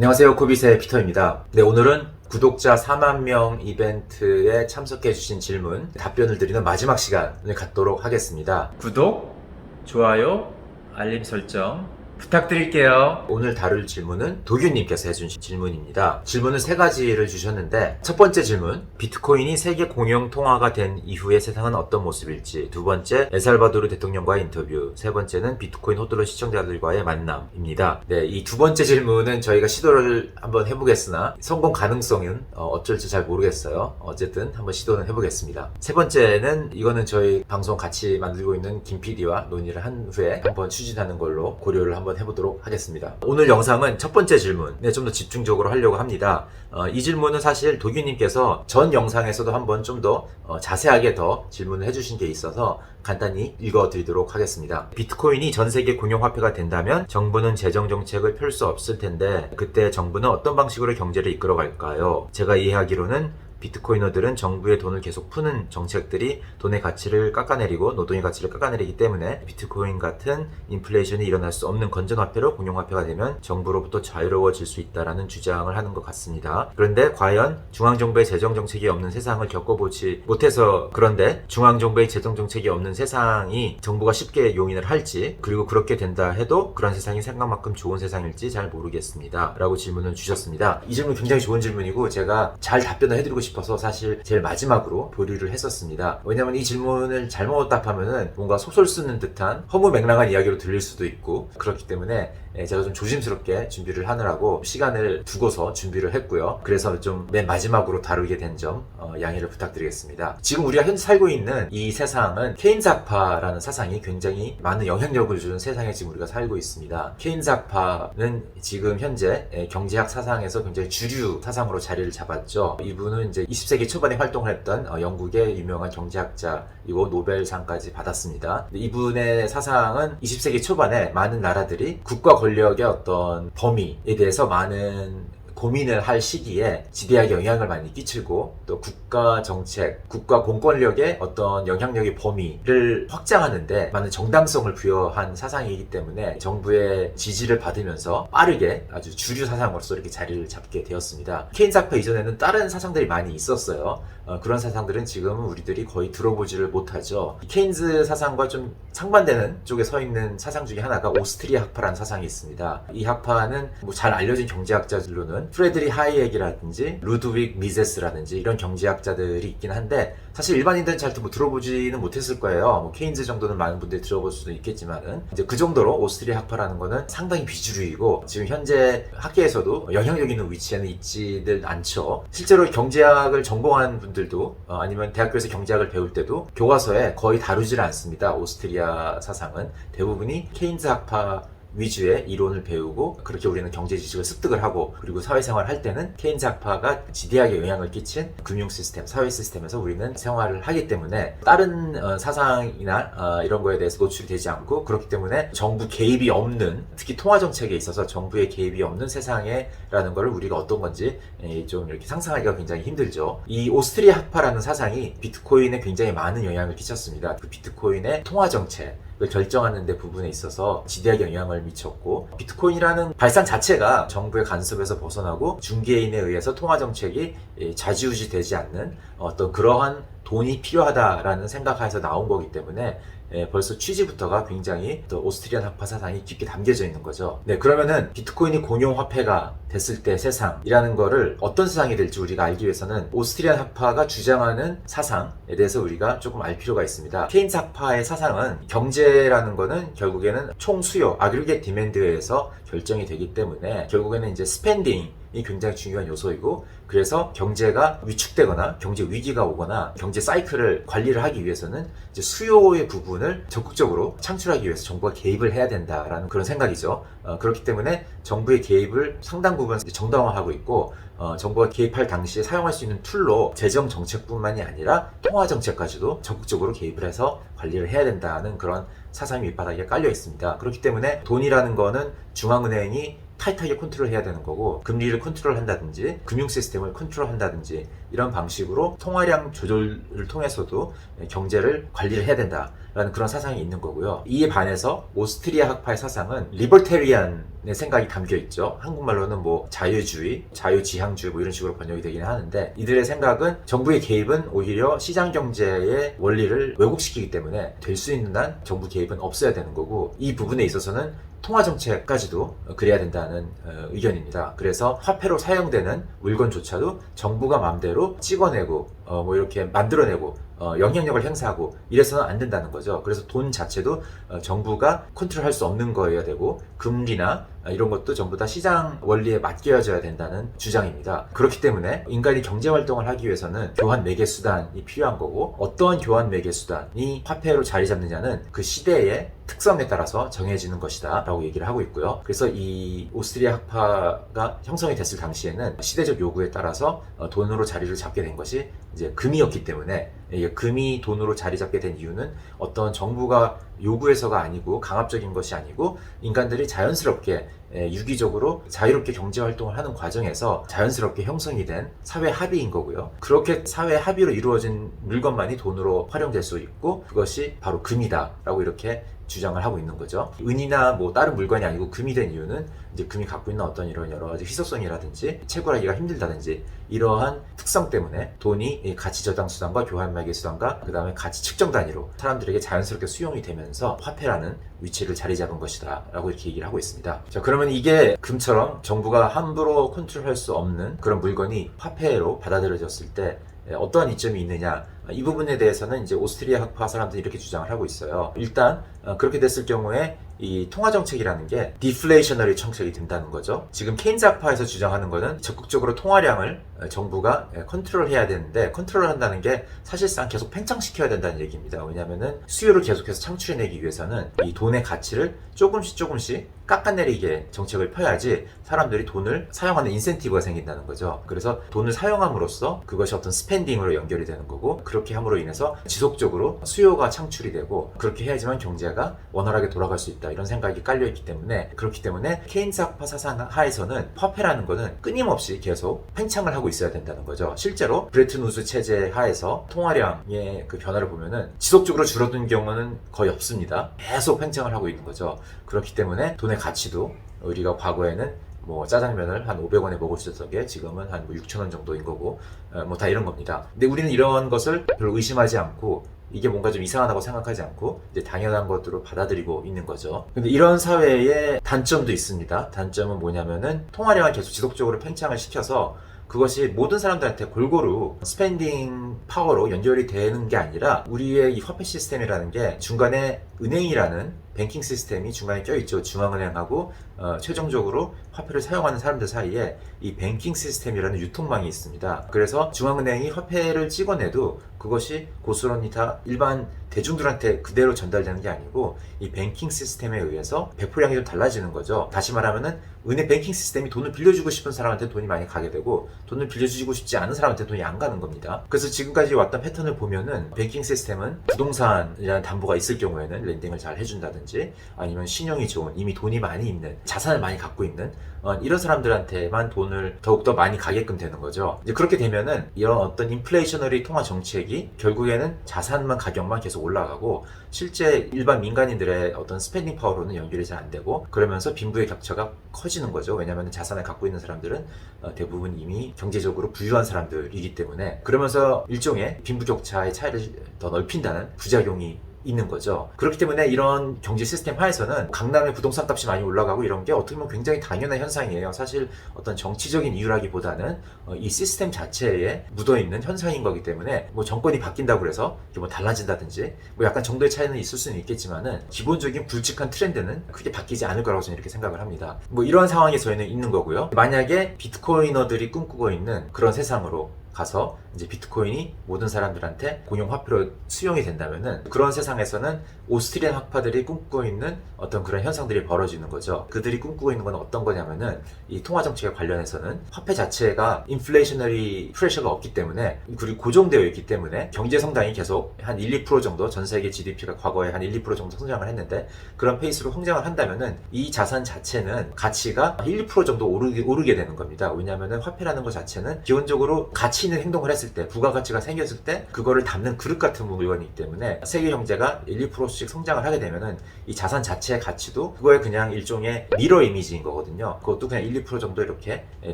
안녕하세요. 코빗의 피터입니다. 네, 오늘은 구독자 4만 명 이벤트에 참석해 주신 질문, 답변을 드리는 마지막 시간을 갖도록 하겠습니다. 구독, 좋아요, 알림 설정 부탁드릴게요. 오늘 다룰 질문은 도규님께서 해주신 질문입니다. 질문은 세 가지를 주셨는데 첫 번째 질문, 비트코인이 세계 공용 통화가 된 이후의 세상은 어떤 모습일지 두 번째, 에살바도르 대통령과의 인터뷰 세 번째는 비트코인 호들로 시청자들과의 만남입니다. 네, 이 두 번째 질문은 저희가 시도를 한번 해보겠으나 성공 가능성은 어, 어쩔지 잘 모르겠어요. 어쨌든 한번 시도는 해보겠습니다. 세 번째는 이거는 저희 방송 같이 만들고 있는 김 PD와 논의를 한 후에 한번 추진하는 걸로 고려를 한번 해보도록 하겠습니다. 오늘 영상은 첫 번째 질문에 좀 더 집중적으로 하려고 합니다. 어, 이 질문은 사실 도규님께서 전 영상에서도 한번 좀 더 자세하게 더 질문을 해주신 게 있어서 간단히 읽어드리도록 하겠습니다. 비트코인이 전 세계 공용화폐가 된다면 정부는 재정 정책을 펼 수 없을 텐데 그때 정부는 어떤 방식으로 경제를 이끌어갈까요? 제가 이해하기로는 비트코이너들은 정부의 돈을 계속 푸는 정책들이 돈의 가치를 깎아내리고 노동의 가치를 깎아내리기 때문에 비트코인 같은 인플레이션이 일어날 수 없는 건전화폐로 공용화폐가 되면 정부로부터 자유로워질 수 있다라는 주장을 하는 것 같습니다. 그런데 과연 중앙정부의 재정 정책이 없는 세상을 겪어보지 못해서 그런데 중앙정부의 재정 정책이 없는 세상이 정부가 쉽게 용인을 할지 그리고 그렇게 된다 해도 그런 세상이 생각만큼 좋은 세상일지 잘 모르겠습니다. 라고 질문을 주셨습니다. 이 질문 굉장히 좋은 질문이고 제가 잘 답변을 해드리고 싶어요. 싶어서 사실 제일 마지막으로 보류를 했었습니다. 왜냐면 이 질문을 잘못 답하면은 뭔가 소설 쓰는 듯한 허무 맹랑한 이야기로 들릴 수도 있고 그렇기 때문에 예, 제가 좀 조심스럽게 준비를 하느라고 시간을 두고서 준비를 했고요. 그래서 좀 맨 마지막으로 다루게 된점 양해를 부탁드리겠습니다. 지금 우리가 현재 살고 있는 이 세상은 케인사파라는 사상이 굉장히 많은 영향력을 주는 세상에 지금 우리가 살고 있습니다. 케인사파는 지금 현재 예, 경제학 사상에서 굉장히 주류 사상으로 자리를 잡았죠. 이분은 이제 20세기 초반에 활동을 했던 어, 영국의 유명한 경제학자이고 노벨상까지 받았습니다. 이분의 사상은 20세기 초반에 많은 나라들이 국가 권력의 어떤 범위에 대해서 많은 고민을 할 시기에 지대하게 영향을 많이 끼치고 또 국가 정책, 국가 공권력의 어떤 영향력의 범위를 확장하는데 많은 정당성을 부여한 사상이기 때문에 정부의 지지를 받으면서 빠르게 아주 주류 사상으로서 이렇게 자리를 잡게 되었습니다. 케인 사파 이전에는 다른 사상들이 많이 있었어요. 어, 그런 사상들은 지금은 우리들이 거의 들어보지를 못하죠. 케인즈 사상과 좀 상반되는 쪽에 서 있는 사상 중에 하나가 오스트리아 학파라는 사상이 있습니다. 이 학파는 뭐 잘 알려진 경제학자들로는 프레드리 하이엑이라든지 루드윅 미제스라든지 이런 경제학자들이 있긴 한데 사실 일반인들은 잘 뭐 들어보지는 못했을 거예요. 뭐 케인즈 정도는 많은 분들이 들어볼 수도 있겠지만은 이제 그 정도로 오스트리아 학파라는 거는 상당히 비주류이고 지금 현재 학계에서도 영향력 있는 위치에는 있지들 않죠. 실제로 경제학을 전공한 분들도 어, 아니면 대학교에서 경제학을 배울 때도 교과서에 거의 다루질 않습니다. 오스트리아 사상은 대부분이 케인즈 학파 위주의 이론을 배우고 그렇게 우리는 경제 지식을 습득을 하고 그리고 사회생활 할 때는 케인즈 학파가 지대하게 영향을 끼친 금융 시스템, 사회 시스템에서 우리는 생활을 하기 때문에 다른 어, 사상이나 어, 이런 거에 대해서 노출이 되지 않고 그렇기 때문에 정부 개입이 없는 특히 통화 정책에 있어서 정부의 개입이 없는 세상에라는 것을 우리가 어떤 건지 에, 좀 이렇게 상상하기가 굉장히 힘들죠. 이 오스트리아 학파라는 사상이 비트코인에 굉장히 많은 영향을 끼쳤습니다. 그 비트코인의 통화 정책 결정하는 데 부분에 있어서 지대하게 영향을 미쳤고 비트코인이라는 발상 자체가 정부의 간섭에서 벗어나고 중개인에 의해서 통화 정책이 자지우지 되지 않는 어떤 그러한 돈이 필요하다라는 생각하에서 나온 거기 때문에 예, 벌써 취지부터가 굉장히 또 오스트리안 학파 사상이 깊게 담겨져 있는 거죠. 네, 그러면은 비트코인이 공용 화폐가 됐을 때 세상이라는 거를 어떤 세상이 될지 우리가 알기 위해서는 오스트리안 학파가 주장하는 사상에 대해서 우리가 조금 알 필요가 있습니다. 케인스 학파의 사상은 경제라는 거는 결국에는 총 수요, 아그리게 디맨드에서 결정이 되기 때문에 결국에는 이제 스펜딩 이 굉장히 중요한 요소이고 그래서 경제가 위축되거나 경제 위기가 오거나 경제 사이클을 관리를 하기 위해서는 이제 수요의 부분을 적극적으로 창출하기 위해서 정부가 개입을 해야 된다라는 그런 생각이죠. 어, 그렇기 때문에 정부의 개입을 상당 부분 정당화하고 있고 어, 정부가 개입할 당시에 사용할 수 있는 툴로 재정 정책뿐만이 아니라 통화 정책까지도 적극적으로 개입을 해서 관리를 해야 된다는 그런 사상이 밑바닥에 깔려 있습니다. 그렇기 때문에 돈이라는 거는 중앙은행이 타이트하게 컨트롤 해야 되는 거고 금리를 컨트롤 한다든지 금융 시스템을 컨트롤 한다든지 이런 방식으로 통화량 조절을 통해서도 경제를 관리를 해야 된다라는 그런 사상이 있는 거고요. 이에 반해서 오스트리아 학파의 사상은 리버테리안의 생각이 담겨 있죠. 한국말로는 뭐 자유주의, 자유지향주의 뭐 이런 식으로 번역이 되긴 하는데 이들의 생각은 정부의 개입은 오히려 시장 경제의 원리를 왜곡시키기 때문에 될 수 있는 한 정부 개입은 없어야 되는 거고 이 부분에 있어서는 통화 정책까지도 그래야 된다는 어, 의견입니다. 그래서 화폐로 사용되는 물건조차도 정부가 마음대로 찍어내고 어, 뭐 이렇게 만들어내고 어, 영향력을 행사하고 이래서는 안 된다는 거죠. 그래서 돈 자체도 어, 정부가 컨트롤할 수 없는 거여야 되고 금리나 아, 이런 것도 전부 다 시장 원리에 맡겨져야 된다는 주장입니다. 그렇기 때문에 인간이 경제 활동을 하기 위해서는 교환 매개 수단이 필요한 거고 어떠한 교환 매개 수단이 화폐로 자리 잡느냐는 그 시대의 특성에 따라서 정해지는 것이다 라고 얘기를 하고 있고요. 그래서 이 오스트리아 학파가 형성이 됐을 당시에는 시대적 요구에 따라서 어, 돈으로 자리를 잡게 된 것이 이제 금이었기 때문에 이게 금이 돈으로 자리 잡게 된 이유는 어떤 정부가 요구해서가 아니고 강압적인 것이 아니고 인간들이 자연스럽게 예, 유기적으로 자유롭게 경제 활동을 하는 과정에서 자연스럽게 형성이 된 사회 합의인 거고요. 그렇게 사회 합의로 이루어진 물건만이 돈으로 활용될 수 있고 그것이 바로 금이다라고 이렇게 주장을 하고 있는 거죠. 은이나 뭐 다른 물건이 아니고 금이 된 이유는 이제 금이 갖고 있는 어떤 이런 여러 가지 희소성이라든지 채굴하기가 힘들다든지 이러한 특성 때문에 돈이 이 가치 저장 수단과 교환 매개 수단과 그 다음에 가치 측정 단위로 사람들에게 자연스럽게 수용이 되면서 화폐라는 위치를 자리 잡은 것이다 라고 이렇게 얘기를 하고 있습니다. 자 그러면 이게 금처럼 정부가 함부로 컨트롤할 수 없는 그런 물건이 화폐로 받아들여졌을 때 예, 어떠한 이점이 있느냐 이 부분에 대해서는 이제 오스트리아 학파 사람들이 이렇게 주장을 하고 있어요. 일단 어, 그렇게 됐을 경우에 이 통화 정책이라는 게 디플레이셔너리 정책이 된다는 거죠. 지금 케인즈 학파에서 주장하는 거는 적극적으로 통화량을 어, 정부가 예, 컨트롤해야 되는데 컨트롤한다는 게 사실상 계속 팽창시켜야 된다는 얘기입니다. 왜냐하면은 수요를 계속해서 창출해내기 위해서는 이 돈의 가치를 조금씩 조금씩 깎아내리게 정책을 펴야지 사람들이 돈을 사용하는 인센티브가 생긴다는 거죠. 그래서 돈을 사용함으로써 그것이 어떤 스펜딩으로 연결이 되는 거고 그렇게 함으로 인해서 지속적으로 수요가 창출이 되고 그렇게 해야지만 경제가 원활하게 돌아갈 수 있다 이런 생각이 깔려 있기 때문에 그렇기 때문에 케인스 학파 사상 하에서는 화폐라는 거는 끊임없이 계속 팽창을 하고 있어야 된다는 거죠. 실제로 브레튼 우즈 체제 하에서 통화량의 그 변화를 보면은 지속적으로 줄어든 경우는 거의 없습니다. 계속 팽창을 하고 있는 거죠. 그렇기 때문에 돈의 가치도 우리가 과거에는 뭐 짜장면을 한 500원에 먹을 수 있었던 게 지금은 한 6,000원 정도인 거고 뭐 다 이런 겁니다. 근데 우리는 이런 것을 별로 의심하지 않고 이게 뭔가 좀 이상하다고 생각하지 않고 이제 당연한 것으로 받아들이고 있는 거죠. 근데 이런 사회의 단점도 있습니다. 단점은 뭐냐면은 통화량을 계속 지속적으로 팽창을 시켜서 그것이 모든 사람들한테 골고루 스펜딩 파워로 연결이 되는 게 아니라 우리의 이 화폐 시스템이라는 게 중간에 은행이라는 뱅킹 시스템이 중간에 껴있죠. 중앙은행하고 어, 최종적으로 화폐를 사용하는 사람들 사이에 이 뱅킹 시스템이라는 유통망이 있습니다. 그래서 중앙은행이 화폐를 찍어내도 그것이 고스란히 다 일반 대중들한테 그대로 전달되는 게 아니고 이 뱅킹 시스템에 의해서 배포량이 좀 달라지는 거죠. 다시 말하면은 은행 뱅킹 시스템이 돈을 빌려주고 싶은 사람한테 돈이 많이 가게 되고 돈을 빌려주고 싶지 않은 사람한테 돈이 안 가는 겁니다. 그래서 지금까지 왔던 패턴을 보면은 뱅킹 시스템은 부동산이라는 담보가 있을 경우에는 렌딩을 잘 해준다든지 아니면 신용이 좋은 이미 돈이 많이 있는 자산을 많이 갖고 있는 어, 이런 사람들한테만 돈을 더욱더 많이 가게끔 되는 거죠. 이제 그렇게 되면은 이런 어떤 인플레이셔너리 통화 정책이 결국에는 자산만 가격만 계속 올라가고 실제 일반 민간인들의 어떤 스펜딩 파워로는 연결이 잘 안 되고 그러면서 빈부의 격차가 커지는 거죠. 왜냐하면 자산을 갖고 있는 사람들은 어, 대부분 이미 경제적으로 부유한 사람들이기 때문에 그러면서 일종의 빈부 격차의 차이를 더 넓힌다는 부작용이 있는 거죠. 그렇기 때문에 이런 경제 시스템 하에서는 강남의 부동산 값이 많이 올라가고 이런 게 어떻게 보면 굉장히 당연한 현상이에요. 사실 어떤 정치적인 이유라기보다는 어, 이 시스템 자체에 묻어있는 현상인 거기 때문에 뭐 정권이 바뀐다고 해서 뭐 달라진다든지 뭐 약간 정도의 차이는 있을 수는 있겠지만은 기본적인 굵직한 트렌드는 크게 바뀌지 않을 거라고 저는 이렇게 생각을 합니다. 뭐 이러한 상황에 저희는 있는 거고요. 만약에 비트코이너들이 꿈꾸고 있는 그런 세상으로 가서 이제 비트코인이 모든 사람들한테 공용 화폐로 수용이 된다면은 그런 세상에서는 오스트리안 학파들이 꿈꾸고 있는 어떤 그런 현상들이 벌어지는 거죠. 그들이 꿈꾸고 있는 건 어떤 거냐면은 이 통화 정책에 관련해서는 화폐 자체가 인플레이셔너리 프레셔가 없기 때문에 그리고 고정되어 있기 때문에 경제 성장이 계속 한 1, 2% 정도 전 세계 GDP가 과거에 한 1, 2% 정도 성장을 했는데 그런 페이스로 성장을 한다면은 이 자산 자체는 가치가 1, 2% 정도 오르게, 오르게 되는 겁니다. 왜냐하면은 화폐라는 것 자체는 기본적으로 가치 있는 행동을 했을 때 부가가치가 생겼을 때 그거를 담는 그릇 같은 물건이기 때문에 세계 경제가 1, 2%씩 성장을 하게 되면은 이 자산 자체의 가치도 그거에 그냥 일종의 미러 이미지인 거거든요. 그것도 그냥 1, 2% 정도 이렇게 예,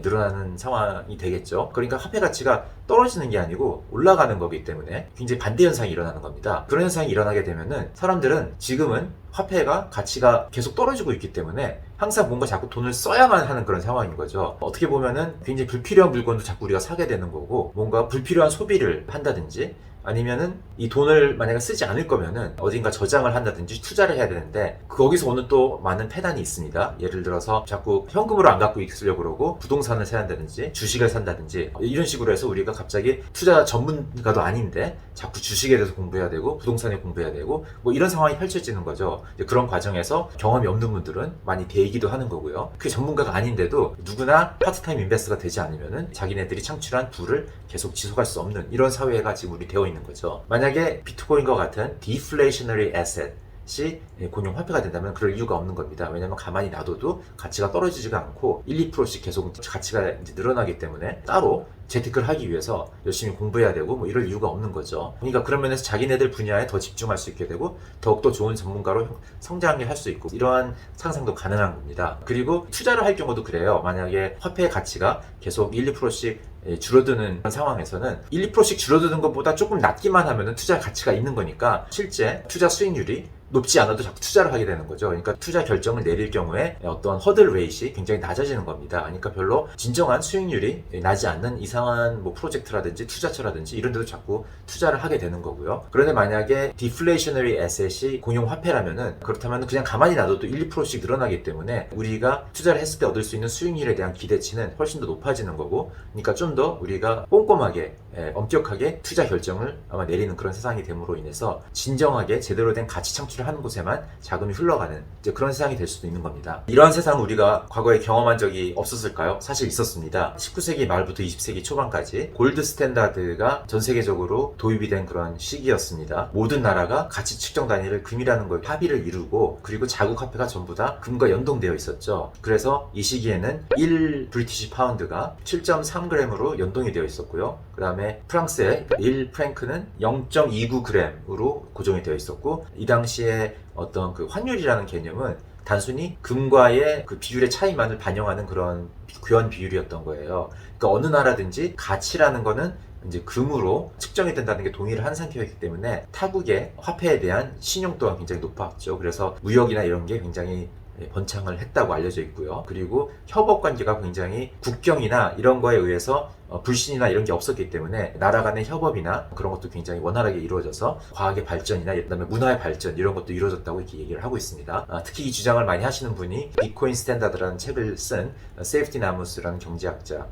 늘어나는 상황이 되겠죠. 그러니까 화폐 가치가 떨어지는 게 아니고 올라가는 거기 때문에 굉장히 반대 현상이 일어나는 겁니다. 그런 현상이 일어나게 되면은 사람들은 지금은 화폐가 가치가 계속 떨어지고 있기 때문에 항상 뭔가 자꾸 돈을 써야만 하는 그런 상황인 거죠. 어떻게 보면은 굉장히 불필요한 물건도 자꾸 우리가 사게 되는 거고 뭔가 불필요한 소비를 한다든지 아니면은 이 돈을 만약에 쓰지 않을 거면은 어딘가 저장을 한다든지 투자를 해야 되는데 거기서 오는 또 많은 폐단이 있습니다. 예를 들어서 자꾸 현금으로 안 갖고 있으려고 그러고 부동산을 사한다든지 주식을 산다든지 이런 식으로 해서 우리가 갑자기 투자 전문가도 아닌데 자꾸 주식에 대해서 공부해야 되고 부동산에 공부해야 되고 뭐 이런 상황이 펼쳐지는 거죠. 그런 과정에서 경험이 없는 분들은 많이 대기도 하는 거고요. 그게 전문가가 아닌데도 누구나 파트타임 인베스터가 되지 않으면은 자기네들이 창출한 부를 계속 지속할 수 없는 이런 사회가 지금 우리 되어 있는 거죠. 만약에 비트코인과 같은 디플레이셔너리 에셋 이 공용 화폐가 된다면 그럴 이유가 없는 겁니다. 왜냐하면 가만히 놔둬도 가치가 떨어지지가 않고 1, 2%씩 계속 가치가 이제 늘어나기 때문에 따로 재테크를 하기 위해서 열심히 공부해야 되고 뭐 이럴 이유가 없는 거죠. 그러니까 그런 면에서 자기네들 분야에 더 집중할 수 있게 되고 더욱더 좋은 전문가로 성장하게 할수 있고 이러한 상상도 가능한 겁니다. 그리고 투자를 할 경우도 그래요. 만약에 화폐의 가치가 계속 1, 2%씩 예, 줄어드는 상황에서는 1, 2%씩 줄어드는 것보다 조금 낮기만 하면 투자 가치가 있는 거니까 실제 투자 수익률이 높지 않아도 자꾸 투자를 하게 되는 거죠. 그러니까 투자 결정을 내릴 경우에 어떤 허들 레이시 굉장히 낮아지는 겁니다. 그러니까 별로 진정한 수익률이 나지 않는 이상한 뭐 프로젝트라든지 투자처라든지 이런 데도 자꾸 투자를 하게 되는 거고요. 그런데 만약에 디플레이셔너리 에셋이 공용 화폐라면은 그렇다면 그냥 가만히 놔둬도 1, 2%씩 늘어나기 때문에 우리가 투자를 했을 때 얻을 수 있는 수익률에 대한 기대치는 훨씬 더 높아지는 거고 그러니까 좀 더 우리가 꼼꼼하게 예, 엄격하게 투자 결정을 아마 내리는 그런 세상이 됨으로 인해서 진정하게 제대로 된 가치 창출 을 하는 곳에만 자금이 흘러가는 이제 그런 세상이 될 수도 있는 겁니다. 이러한 세상을 우리가 과거에 경험한 적이 없었을까요? 사실 있었습니다. 19세기 말부터 20세기 초반까지 골드 스탠다드가 전 세계적으로 도입이 된 그런 시기였습니다. 모든 나라가 가치 측정 단위를 금이라는 걸 합의를 이루고 그리고 자국 화폐가 전부 다 금과 연동되어 있었죠. 그래서 이 시기에는 1 브리티시 파운드가 7.3g으로 연동이 되어 있었고요. 그 다음에 프랑스의 1 프랭크는 0.29g으로 고정이 되어 있었고 이 당시에 어떤 그 환율이라는 개념은 단순히 금과의 그 비율의 차이만을 반영하는 그런 교환 비율이었던 거예요. 그러니까 어느 나라든지 가치라는 거는 이제 금으로 측정이 된다는 게 동의를 한 상태였기 때문에 타국의 화폐에 대한 신용 도가 굉장히 높았죠. 그래서 무역이나 이런 게 굉장히 번창을 했다고 알려져 있고요. 그리고 협업 관계가 굉장히 국경이나 이런 거에 의해서 어, 불신이나 이런 게 없었기 때문에 나라 간의 협업이나 그런 것도 굉장히 원활하게 이루어져서 과학의 발전이나 그다음에 문화의 발전 이런 것도 이루어졌다고 이렇게 얘기를 하고 있습니다. 아, 특히 이 주장을 많이 하시는 분이 비트코인 스탠다드라는 책을 쓴 세이프티 나무스라는 경제학자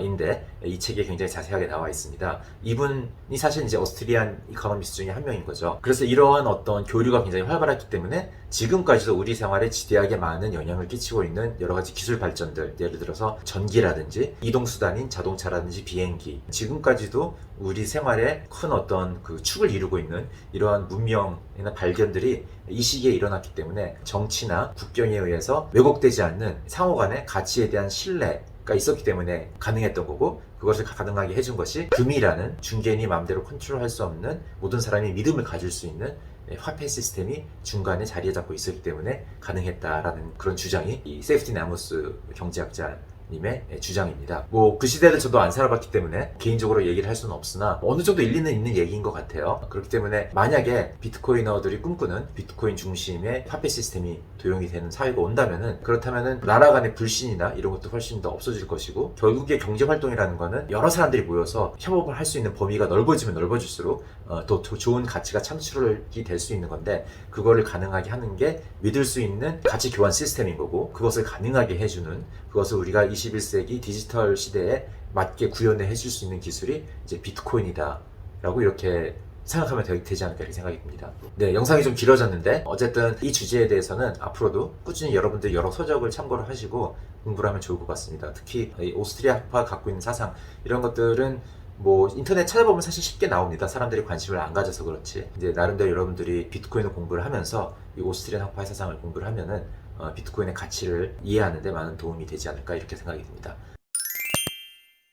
인데 이 책에 굉장히 자세하게 나와 있습니다. 이분이 사실 이제 오스트리안 이코노미스트 중에 한 명인 거죠. 그래서 이러한 어떤 교류가 굉장히 활발했기 때문에 지금까지도 우리 생활에 지대하게 많은 영향을 끼치고 있는 여러 가지 기술 발전들, 예를 들어서 전기라든지 이동 수단인 자동차라든지 비행기, 지금까지도 우리 생활에 큰 어떤 그 축을 이루고 있는 이러한 문명이나 발견들이 이 시기에 일어났기 때문에 정치나 국경에 의해서 왜곡되지 않는 상호 간의 가치에 대한 신뢰, 가 있었기 때문에 가능했던 거고 그것을 가능하게 해준 것이 금이라는 중개인이 마음대로 컨트롤할 수 없는 모든 사람이 믿음을 가질 수 있는 화폐 시스템이 중간에 자리에 잡고 있었기 때문에 가능했다라는 그런 주장이 이 세이프티 나무스 경제학자 님의 주장입니다. 뭐 그 시대를 저도 안 살아봤기 때문에 개인적으로 얘기를 할 수는 없으나 어느 정도 일리는 있는 얘기인 것 같아요. 그렇기 때문에 만약에 비트코이너들이 꿈꾸는 비트코인 중심의 화폐 시스템이 도용이 되는 사회가 온다면은 그렇다면은 나라 간의 불신이나 이런 것도 훨씬 더 없어질 것이고 결국에 경제 활동이라는 거는 여러 사람들이 모여서 협업을 할 수 있는 범위가 넓어지면 넓어질수록 어, 또 조- 좋은 가치가 창출이 될 수 있는 건데 그거를 가능하게 하는 게 믿을 수 있는 가치 교환 시스템인 거고 그것을 가능하게 해주는 그것을 우리가 21세기 디지털 시대에 맞게 구현해 해줄 수 있는 기술이 이제 비트코인이다라고 이렇게 생각하면 되, 지 않을까 이렇게 생각이 듭니다. 네, 영상이 좀 길어졌는데 어쨌든 이 주제에 대해서는 앞으로도 꾸준히 여러분들 여러 서적을 참고를 하시고 공부를 하면 좋을 것 같습니다. 특히 이 오스트리아파 갖고 있는 사상 이런 것들은 뭐 인터넷 찾아보면 사실 쉽게 나옵니다. 사람들이 관심을 안 가져서 그렇지. 이제 나름대로 여러분들이 비트코인을 공부를 하면서 이 오스트리안 학파의 사상을 공부를 하면은 어, 비트코인의 가치를 이해하는 데 많은 도움이 되지 않을까 이렇게 생각이 듭니다.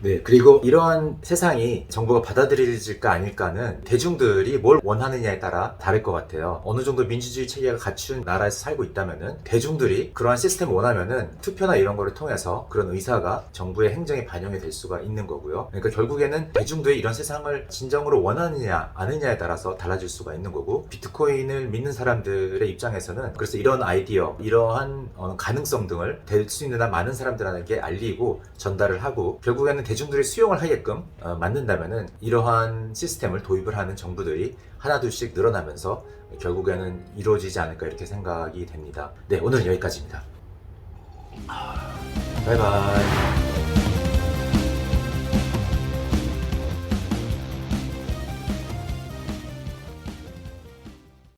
네, 그리고 이러한 세상이 정부가 받아들일까 아닐까는 대중들이 뭘 원하느냐에 따라 다를 것 같아요. 어느 정도 민주주의 체계가 갖춘 나라에서 살고 있다면은 대중들이 그러한 시스템을 원하면은 투표나 이런 거를 통해서 그런 의사가 정부의 행정에 반영이 될 수가 있는 거고요. 그러니까 결국에는 대중들이 이런 세상을 진정으로 원하느냐 아느냐에 따라서 달라질 수가 있는 거고 비트코인을 믿는 사람들의 입장에서는 그래서 이런 아이디어, 이러한 어, 가능성 등을 될 수 있는 한 많은 사람들에게 알리고 전달을 하고 결국에는 대중들이 수용을 하게끔 어, 만든다면은 이러한 시스템을 도입을 하는 정부들이 하나둘씩 늘어나면서 결국에는 이루어지지 않을까 이렇게 생각이 됩니다. 네, 오늘은 여기까지입니다. 바이바이.